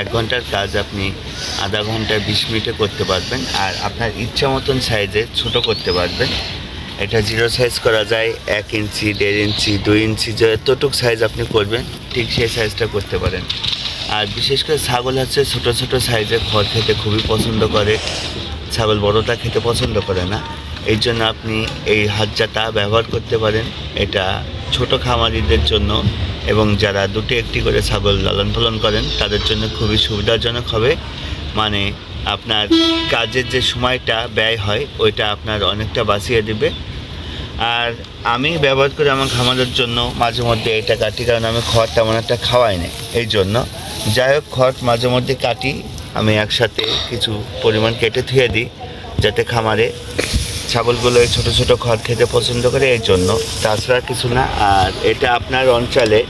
এক ঘণ্টার কাজ আপনি আধা ঘণ্টা, বিশ মিনিটে করতে পারবেন। আর আপনার ইচ্ছা মতন সাইজে ছোট করতে পারবেন। এটা জিরো সাইজ করা যায়, এক ইঞ্চি, দেড় ইঞ্চি, দুই ইঞ্চি, যতটুক সাইজ আপনি করবেন, ঠিক সেই সাইজটা করতে পারেন। আর বিশেষ করে ছাগল হচ্ছে ছোট ছোট সাইজে খড় খেতে খুবই পছন্দ করে। ছাগল বড়টা খেতে পছন্দ করে না। এই জন্য আপনি এই হাতজাটা ব্যবহার করতে পারেন। এটা ছোট খামারিদের জন্য এবং যারা দুটি একটি করে ছাগল লালন পালন করেন, তাদের জন্য খুবই সুবিধাজনক হবে। মানে আপনার কাজের যে সময়টা ব্যয় হয়, ওইটা আপনার অনেকটা বাঁচিয়ে দিবে। আর আমি ব্যবহার করি আমার খামারের জন্য, মাঝে মধ্যে এটা কাটি, কারণ আমি খড় তেমন একটা খাওয়াই না এই জন্য। যাই হোক, খড় মাঝে মধ্যে কাটি, আমি একসাথে কিছু পরিমাণ কেটে ধুয়ে দিই, যাতে খামারে ছাগলগুলো এই ছোটো ছোটো খড় খেতে পছন্দ করে, এই জন্য। তাছাড়া কিছু না, আর এটা আপনার অঞ্চলে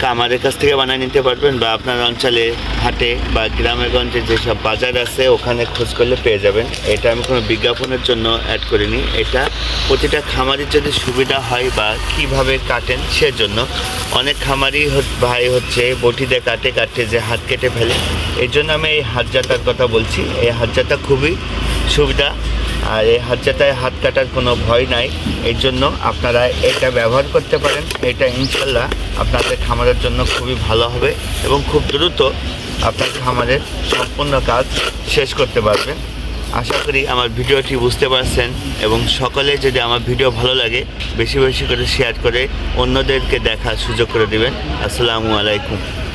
কামারের কাছ থেকে বানিয়ে নিতে পারবেন বা আপনার অঞ্চলে, হাটে বা গ্রামে গঞ্জে যেসব বাজার আছে, ওখানে খোঁজ করলে পেয়ে যাবেন। এটা আমি কোনো বিজ্ঞাপনের জন্য অ্যাড করিনি। এটা প্রতিটা খামারির যদি সুবিধা হয় বা কীভাবে কাটেন সেজন্য। অনেক খামারি ভাই হচ্ছে, বটিতে কাটে কাটে যে হাত কেটে ফেলে। এই জন্য আমি এই হাত কথা বলছি। এই হাত খুবই সুবিধা। আর এই হাতজাতায় হাত কাটার কোনো ভয় নাই। এর জন্য আপনারা এটা ব্যবহার করতে পারেন। এটা ইনশাল্লাহ আপনাদের খামারের জন্য খুবই ভালো হবে এবং খুব দ্রুত আপনার খামারের সম্পূর্ণ কাজ শেষ করতে পারবেন। আশা করি আমার ভিডিওটি বুঝতে পারছেন এবং সকলে যদি আমার ভিডিও ভালো লাগে, বেশি বেশি করে শেয়ার করে অন্যদেরকে দেখার সুযোগ করে দেবেন। আসসালামু আলাইকুম।